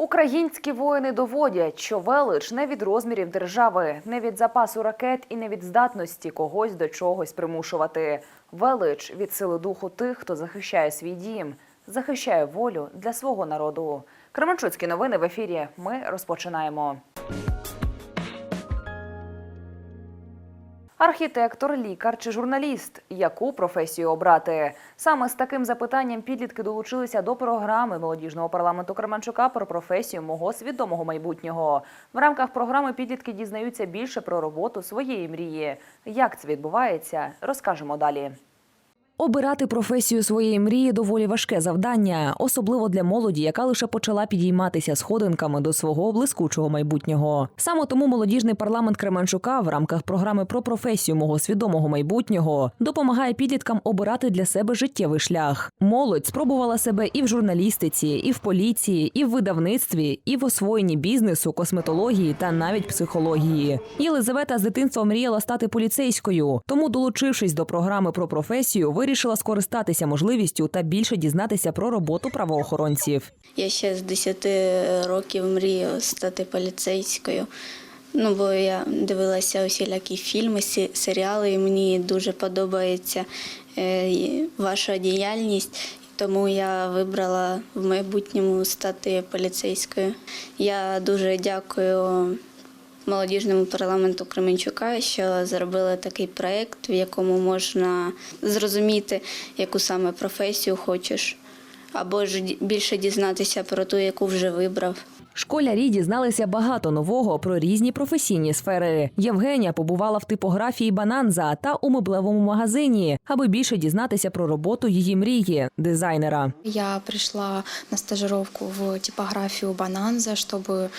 Українські воїни доводять, що велич не від розмірів держави, не від запасу ракет і не від здатності когось до чогось примушувати. Велич від сили духу тих, хто захищає свій дім, захищає волю для свого народу. Кременчуцькі новини в ефірі. Ми розпочинаємо. Архітектор, лікар чи журналіст, яку професію обрати? Саме з таким запитанням підлітки долучилися до програми молодіжного парламенту Кременчука про професію мого свідомого майбутнього. В рамках програми підлітки дізнаються більше про роботу своєї мрії. Як це відбувається, розкажемо далі. Обирати професію своєї мрії доволі важке завдання, особливо для молоді, яка лише почала підійматися сходинками до свого блискучого майбутнього. Саме тому молодіжний парламент Кременчука в рамках програми про професію мого свідомого майбутнього допомагає підліткам обирати для себе життєвий шлях. Молодь спробувала себе і в журналістиці, і в поліції, і в видавництві, і в освоєнні бізнесу, косметології та навіть психології. Єлизавета з дитинства мріяла стати поліцейською, тому, долучившись до програми про професію, вирішила скористатися можливістю та більше дізнатися про роботу правоохоронців. Я ще з 10 років мрію стати поліцейською. Ну, бо я дивилася усілякі фільми, серіали, і мені дуже подобається е, ваша діяльність. Тому я вибрала в майбутньому стати поліцейською. Я дуже дякую молодіжному парламенту Кременчука, що зробили такий проєкт, в якому можна зрозуміти, яку саме професію хочеш, або ж більше дізнатися про ту, яку вже вибрав. Школярі дізналися багато нового про різні професійні сфери. Євгенія побувала в типографії Бананза та у меблевому магазині, аби більше дізнатися про роботу її мрії дизайнера. Я пришла на стажировку в типографию Бананза, чтобы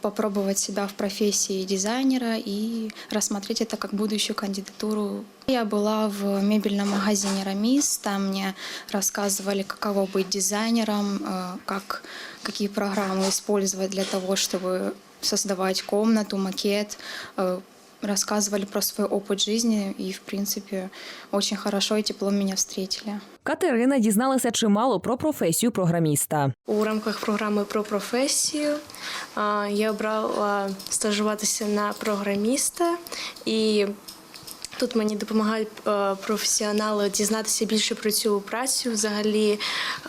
попробовать себя в профессии дизайнера и рассмотреть это как будущую кандидатуру. Я была в мебельном магазине «Рамис», там мне рассказывали, каково быть дизайнером, э, как, какие программы использовать для того, чтобы создавать комнату, макет, э, рассказывали про свой опыт жизни, и, в принципе, очень хорошо и тепло меня встретили. Катерина дізналася чимало про професію програміста. У рамках програми про професію а, я обрала стажуватися на програміста і. Тут мені допомагають е, професіонали дізнатися більше про цю працю, взагалі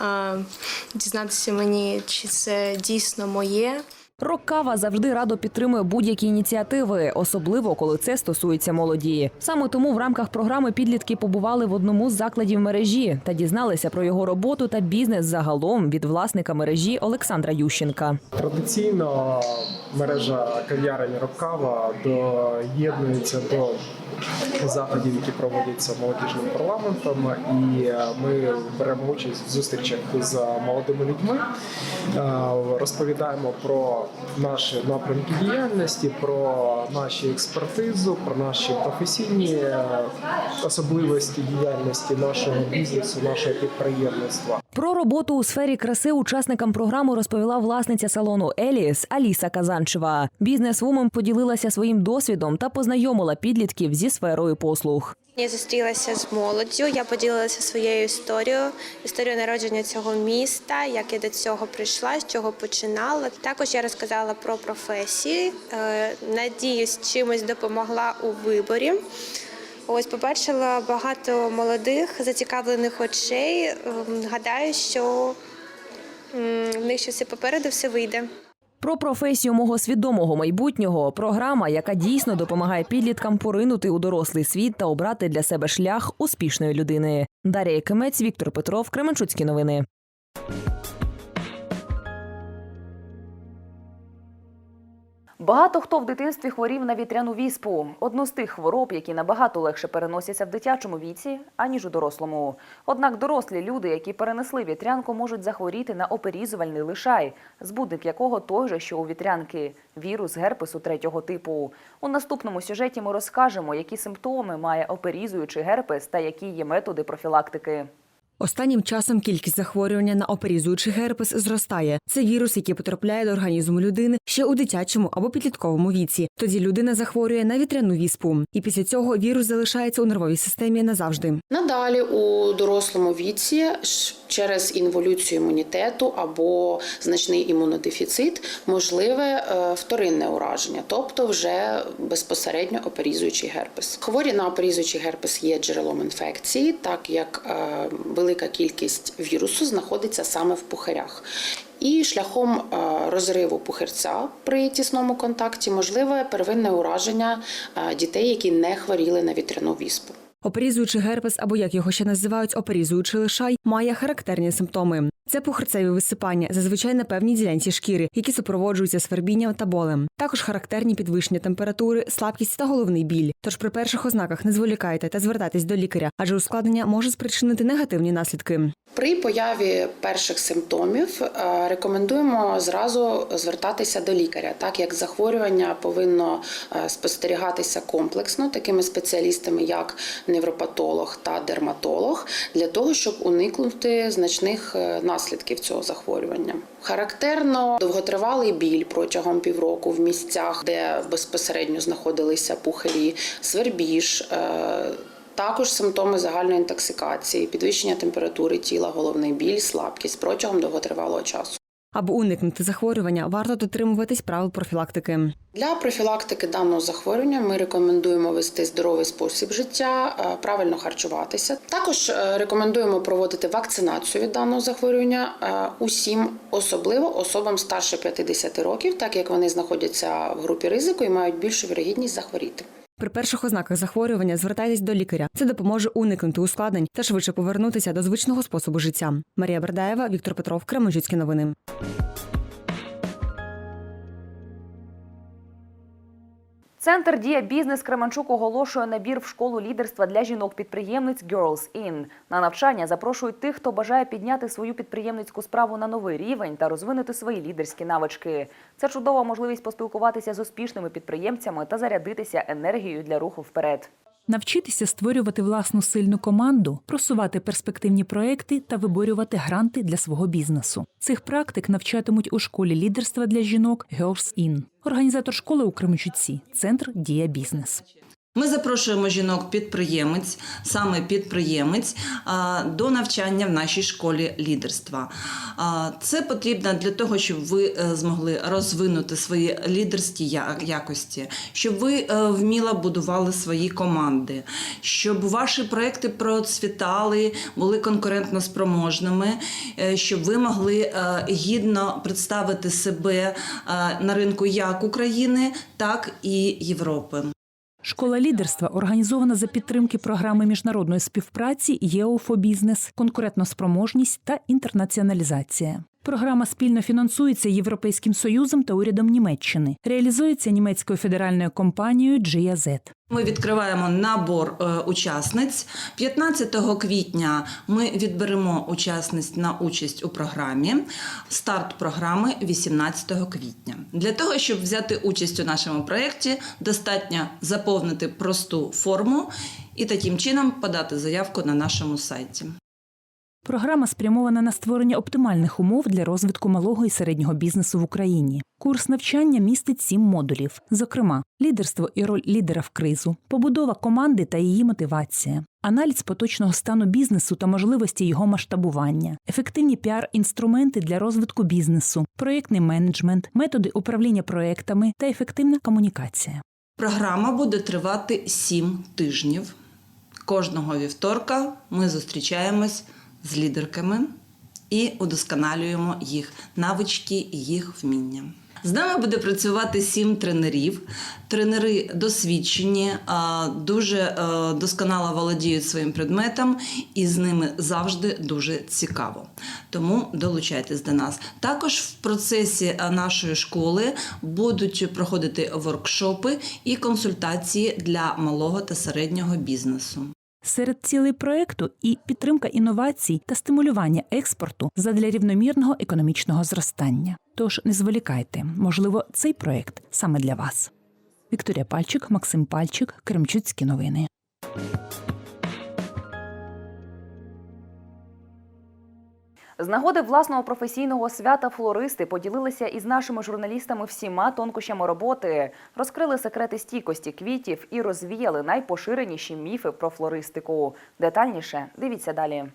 е, дізнатися мені, чи це дійсно моє. Роккава завжди радо підтримує будь-які ініціативи, особливо коли це стосується молоді. Саме тому в рамках програми підлітки побували в одному з закладів мережі та дізналися про його роботу та бізнес загалом від власника мережі Олександра Ющенка. Традиційно мережа кав'ярень Рокава доєднується до заходів, які проводяться молодіжним парламентом, і ми беремо участь в зустрічах з молодими людьми, е, розповідаємо про наші напрямки діяльності, про наші експертизу, про наші професійні особливості діяльності нашого бізнесу, нашого підприємництва. Про роботу у сфері краси учасникам програми розповіла власниця салону Еліс Аліса Казанчева. Бізнес-вумен поділилася своїм досвідом та познайомила підлітків зі сферою послуг. Я зустрілася з молоддю. Я поділилася своєю історією, історією народження цього міста, як я до цього прийшла, з чого починала. Також я розказала про професії. Е, Надіюсь, чимось допомогла у виборі. Ось побачила багато молодих зацікавлених очей. Ем, Гадаю, що в них ще все попереду все вийде. Про професію мого свідомого майбутнього програма, яка дійсно допомагає підліткам поринути у дорослий світ та обрати для себе шлях успішної людини. Дарія Кимець, Віктор Петров, Кременчуцькі новини. Багато хто в дитинстві хворів на вітряну віспу. Одну з тих хвороб, які набагато легше переносяться в дитячому віці, аніж у дорослому. Однак дорослі люди, які перенесли вітрянку, можуть захворіти на оперізувальний лишай, збудник якого той же, що у вітрянки – вірус герпесу третього типу. У наступному сюжеті ми розкажемо, які симптоми має оперізуючий герпес та які є методи профілактики. Останнім часом кількість захворювання на оперізуючий герпес зростає. Це вірус, який потрапляє до організму людини ще у дитячому або підлітковому віці. Тоді людина захворює на вітряну віспу, і після цього вірус залишається у нервовій системі назавжди. Надалі у дорослому віці через інволюцію імунітету або значний імунодефіцит можливе е, вторинне ураження, тобто вже безпосередньо оперізуючий герпес. Хворі на оперізуючий герпес є джерелом інфекції, так як е, велика кількість вірусу знаходиться саме в пухарях. І шляхом е, розриву пухирця при тісному контакті можливе первинне ураження дітей, які не хворіли на вітряну віспу. Оперізуючий герпес, або як його ще називають, оперізуючий лишай, має характерні симптоми. Це пухарцеві висипання, зазвичай на певній ділянці шкіри, які супроводжуються свербінням та болем. Також характерні підвищення температури, слабкість та головний біль. Тож при перших ознаках не зволікайте та звертайтесь до лікаря, адже ускладнення може спричинити негативні наслідки. При появі перших симптомів е, рекомендуємо зразу звертатися до лікаря, так як захворювання повинно е, спостерігатися комплексно такими спеціалістами, як невропатолог та дерматолог, для того, щоб уникнути значних е, наслідків цього захворювання. Характерно довготривалий біль протягом півроку в місцях, де безпосередньо знаходилися пухарі, свербіж. е, також симптоми загальної інтоксикації, підвищення температури тіла, головний біль, слабкість протягом довготривалого часу. Аби уникнути захворювання, варто дотримуватись правил профілактики. Для профілактики даного захворювання ми рекомендуємо вести здоровий спосіб життя, е, правильно харчуватися. Також е, рекомендуємо проводити вакцинацію від даного захворювання е, усім, особливо особам старше 50 років, так як вони знаходяться в групі ризику і мають більшу вірогідність захворіти. При перших ознаках захворювання звертайтесь до лікаря. Це допоможе уникнути ускладнень та швидше повернутися до звичного способу життя. Марія Бердаєва, Віктор Петров, Кременчуцькі новини. Центр Дія Бізнес Кременчук оголошує набір в школу лідерства для жінок-підприємниць Girls In. На навчання запрошують тих, хто бажає підняти свою підприємницьку справу на новий рівень та розвинути свої лідерські навички. Це чудова можливість поспілкуватися з успішними підприємцями та зарядитися енергією для руху вперед. Навчитися створювати власну сильну команду, просувати перспективні проекти та виборювати гранти для свого бізнесу. Цих практик навчатимуть у школі лідерства для жінок Girls In. Організатор школи у Кременчуці, центр Дія Бізнес. Ми запрошуємо жінок-підприємець, саме підприємець, до навчання в нашій школі лідерства. Це потрібно для того, щоб ви е, змогли розвинути свої лідерські якості, щоб ви е, вміло будували свої команди, щоб ваші проекти процвітали, були конкурентно спроможними, е, щоб ви могли гідно представити себе на ринку як України, так і Європи. Школа лідерства організована за підтримки програми міжнародної співпраці ЄОФО Бізнес, конкурентноспроможність та інтернаціоналізація. Програма спільно фінансується Європейським Союзом та урядом Німеччини. Реалізується німецькою федеральною компанією GIZ. Ми відкриваємо набор е, учасниць. 15 квітня ми відберемо учасниць на участь у програмі. Старт програми 18 квітня. Для того, щоб взяти участь у нашому проєкті, достатньо заповнити просту форму і таким чином подати заявку на нашому сайті. Програма спрямована на створення оптимальних умов для розвитку малого і середнього бізнесу в Україні. Курс навчання містить сім модулів, зокрема, лідерство і роль лідера в кризу, побудова команди та її мотивація, аналіз поточного стану бізнесу та можливості його масштабування, ефективні піар-інструменти для розвитку бізнесу, проєктний менеджмент, методи управління проєктами та ефективна комунікація. Програма буде тривати 7 тижнів. Кожного вівторка ми зустрічаємось з лідерками і удосконалюємо їх навички і їх вміння. З нами буде працювати сім тренерів. Тренери досвідчені, дуже е, досконало володіють своїм предметом, і з ними завжди дуже цікаво. Тому долучайтесь до нас. Також в процесі нашої школи будуть проходити воркшопи і консультації для малого та середнього бізнесу. Серед цілей проекту і підтримка інновацій та стимулювання експорту задля рівномірного економічного зростання. Тож не зволікайте, можливо, цей проект саме для вас. Вікторія Пальчик, Максим Пальчик, Кремчуцькі новини. З нагоди власного професійного свята флористи поділилися із нашими журналістами всіма тонкощами роботи, розкрили секрети стійкості квітів і розвіяли найпоширеніші міфи про флористику. Детальніше дивіться далі.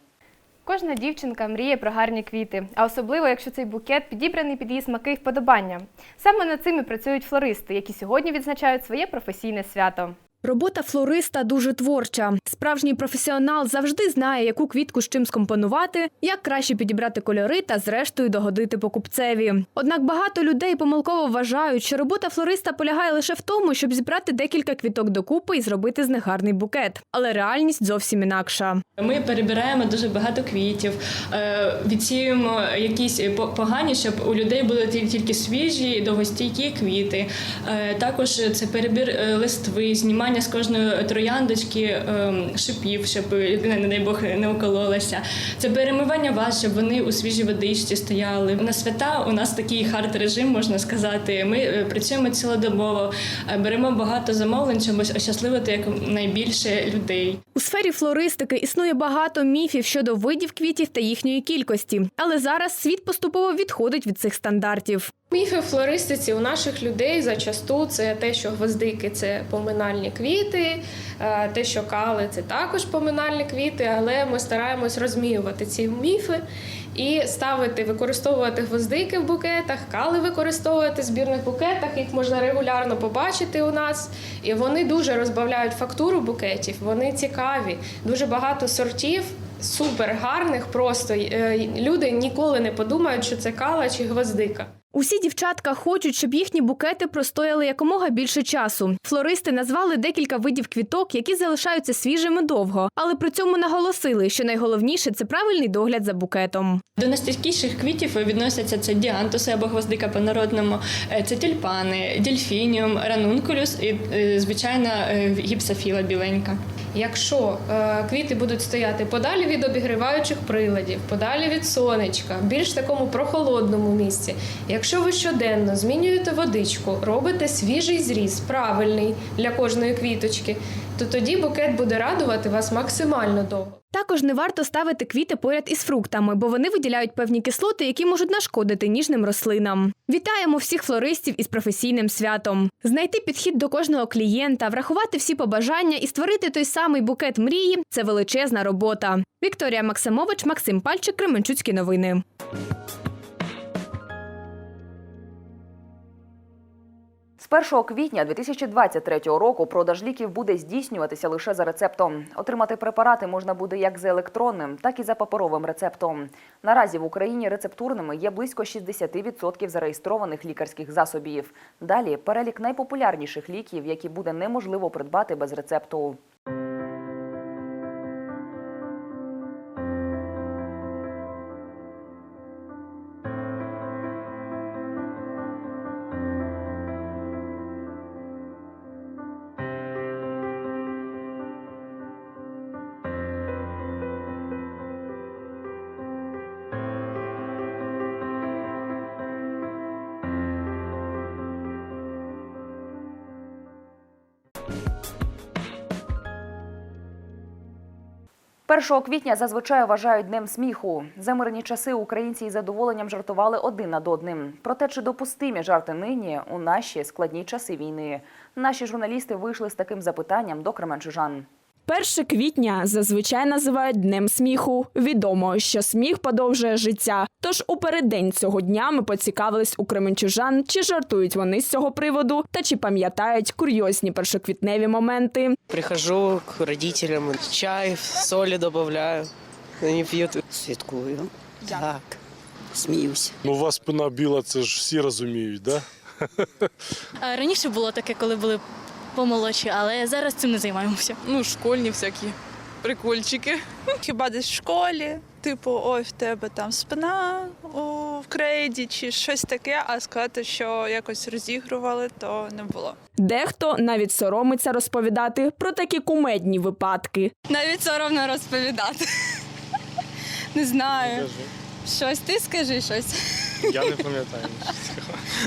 Кожна дівчинка мріє про гарні квіти, а особливо, якщо цей букет підібраний під її смаки і вподобання. Саме над цим і працюють флористи, які сьогодні відзначають своє професійне свято. Робота флориста дуже творча. Справжній професіонал завжди знає, яку квітку з чим скомпонувати, як краще підібрати кольори та, зрештою, догодити покупцеві. Однак багато людей помилково вважають, що робота флориста полягає лише в тому, щоб зібрати декілька квіток докупи і зробити з них гарний букет. Але реальність зовсім інакша. Ми перебираємо дуже багато квітів, е, відсіюємо якісь по- погані, щоб у людей були ті- тільки свіжі, довгостійкі квіти. Е, Також це перебір е, листви, знімання з кожної трояндочки е, шипів, щоб людина, не дай Бог, не укололася. Це перемивання ваз, щоб вони у свіжій водичці стояли. На свята у нас такий хард режим, можна сказати. Ми е, працюємо цілодобово, е, беремо багато замовлень, щоб ощасливити якнайбільше людей. У сфері флористики існує багато міфів щодо видів квітів та їхньої кількості, але зараз світ поступово відходить від цих стандартів. Міфи в флористиці у наших людей зачасту це те, що гвоздики це поминальні квіти, е, те, що кали це також поминальні квіти, але ми стараємось розміювати ці міфи і ставити, використовувати гвоздики в букетах, кали використовувати в збірних букетах. Їх можна регулярно побачити у нас. І вони дуже розбавляють фактуру букетів. Вони цікаві, дуже багато сортів. Супер гарних, просто Е, люди ніколи не подумають, що це кала чи гвоздика. Усі дівчатка хочуть, щоб їхні букети простояли якомога більше часу. Флористи назвали декілька видів квіток, які залишаються свіжими довго, але при цьому наголосили, що найголовніше це правильний догляд за букетом. До найстійкіших квітів відносяться це діантуси або гвоздика по-народному, е, це тюльпани, дельфініум, ранункулюс і, е, звичайна, е, гіпсофіла біленька. Якщо е, квіти будуть стояти подалі від обігріваючих приладів, подалі від сонечка, більш такому прохолодному місці. Якщо ви щоденно змінюєте водичку, робите свіжий зріз, правильний для кожної квіточки, то тоді букет буде радувати вас максимально довго. Також не варто ставити квіти поряд із фруктами, бо вони виділяють певні кислоти, які можуть нашкодити ніжним рослинам. Вітаємо всіх флористів із професійним святом. Знайти підхід до кожного клієнта, врахувати всі побажання і створити той самий букет мрії це величезна робота. Вікторія Максимович, Максим Пальчик, Кременчуцькі новини. 1 квітня 2023 року продаж ліків буде здійснюватися лише за рецептом. Отримати препарати можна буде як за електронним, так і за паперовим рецептом. Наразі в Україні рецептурними є близько 60% зареєстрованих лікарських засобів. Далі перелік найпопулярніших ліків, які буде неможливо придбати без рецепту. Першого квітня зазвичай вважають днем сміху. За мирні часи українці із задоволенням жартували один над одним. Проте чи допустимі жарти нині у наші складні часи війни? Наші журналісти вийшли з таким запитанням до кременчужан. 1 квітня зазвичай називають днем сміху. Відомо, що сміх подовжує життя. Тож у переддень цього дня ми поцікавились у кременчужан, чи жартують вони з цього приводу, та чи пам'ятають курйозні першоквітневі моменти. Прихожу к родителям, чай, соли добавляю. Они пьют. Святкую. Так. Сміюся. Ну, у вас спина біла, це ж всі розуміють, да? Раніше було таке, коли були помолодші, але зараз цим не займаємося. Ну, школьні всякі прикольчики. Хіба десь в школі, типу, ой, в тебе там спина у крейді чи щось таке, а сказати, що якось розігрували, то не було. Дехто навіть соромиться розповідати про такі кумедні випадки. Навіть соромно розповідати. Не знаю. Щось ти скажи щось. Я не пам'ятаю.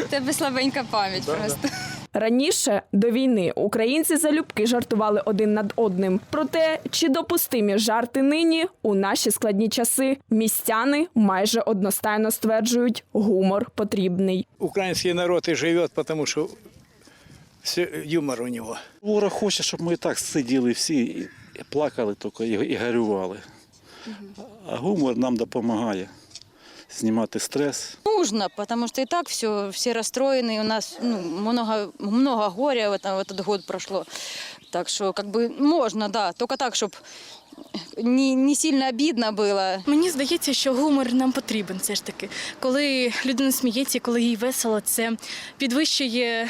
Тебе слабенька пам'ять просто. Раніше до війни українці залюбки жартували один над одним. Проте чи допустимі жарти нині у наші складні часи містяни майже одностайно стверджують, гумор потрібний. Украинский народ и живет, потому что все, юмор у него. Вора хоче, щоб ми і так сиділи всі і плакали тільки і, і горювали. А гумор нам допомагає знімати стрес. Нужно, потому что и так все, все расстроены, у нас ну, много, много горя в, этом, в этот год прошло. Так что как бы можно, да, только так, чтобы не, не сильно обидно было. Мені здається, що гумор нам потрібен все ж таки. Коли людина сміється, коли їй весело, це підвищує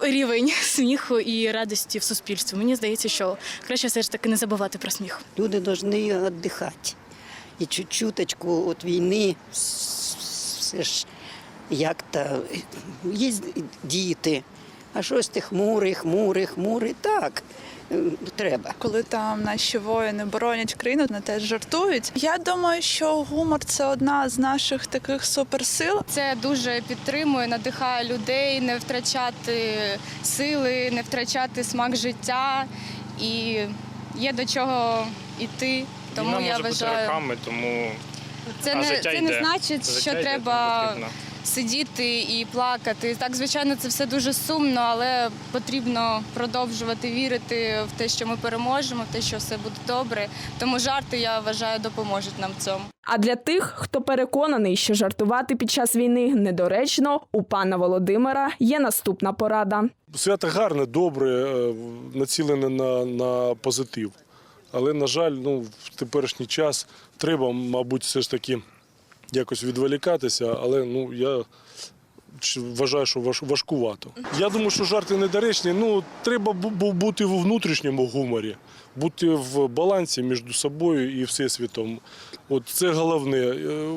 рівень сміху і радості в суспільстві. Мені здається, що краще все ж таки не забувати про сміх. Люди повинні віддихати. І чуть-чуточку від війни все ж як-то є діти. А щось ти хмурий, хмурий, хмурий. Так, е, треба. Коли там наші воїни боронять країну, вони теж жартують. Я думаю, що гумор це одна з наших таких суперсил. Це дуже підтримує, надихає людей не втрачати сили, не втрачати смак життя і є до чого йти. Тому Війна я може бути вважаю, роками, тому це а не життя це йде. не значить, Життя що йде, треба тому потрібно. сидіти і плакати. Так, звичайно, це все дуже сумно, але потрібно продовжувати вірити в те, що ми переможемо, в те, що все буде добре. Тому жарти я вважаю допоможуть нам в цьому. А для тих, хто переконаний, що жартувати під час війни недоречно, у пана Володимира є наступна порада. Свято гарне, добре, е, націлене на, на позитив. Але, на жаль, ну, в теперішній час треба, мабуть, все ж таки якось відволікатися, але ну, я вважаю, що важ- важкувато. Я думаю, що жарти недоречні. Ну, треба бу- бу- бути в внутрішньому гуморі, бути в балансі між собою і всесвітом. От це головне. Е,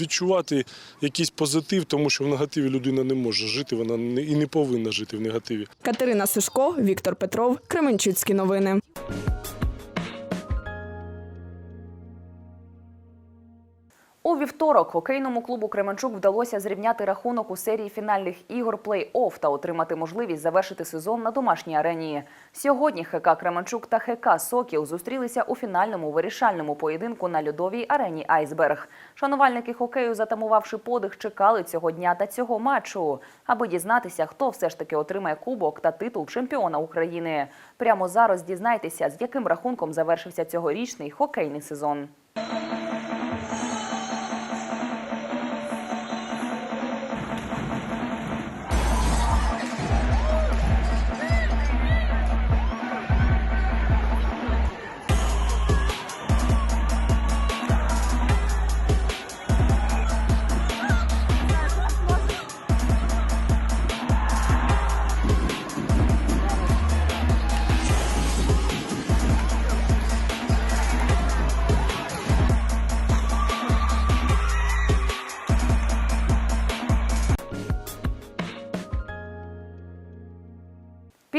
Відчувати якийсь позитив, тому що в негативі людина не може жити, вона не, і не повинна жити в негативі. Катерина Сишко, Віктор Петров, Кременчуцькі новини. У вівторок хокейному клубу Кременчук вдалося зрівняти рахунок у серії фінальних ігор плей-офф та отримати можливість завершити сезон на домашній арені. Сьогодні ХК Кременчук та ХК Сокіл зустрілися у фінальному вирішальному поєдинку на льодовій арені Айсберг. Шанувальники хокею, затамувавши подих, чекали цього дня та цього матчу, аби дізнатися, хто все ж таки отримає кубок та титул чемпіона України. Прямо зараз дізнайтеся, з яким рахунком завершився цьогорічний хокейний сезон.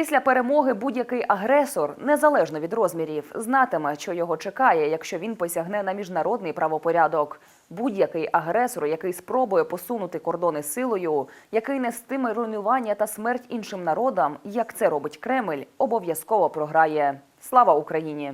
Після перемоги будь-який агресор, незалежно від розмірів, знатиме, що його чекає, якщо він посягне на міжнародний правопорядок. Будь-який агресор, який спробує посунути кордони силою, який нестиме руйнування та смерть іншим народам, як це робить Кремль, обов'язково програє. Слава Україні!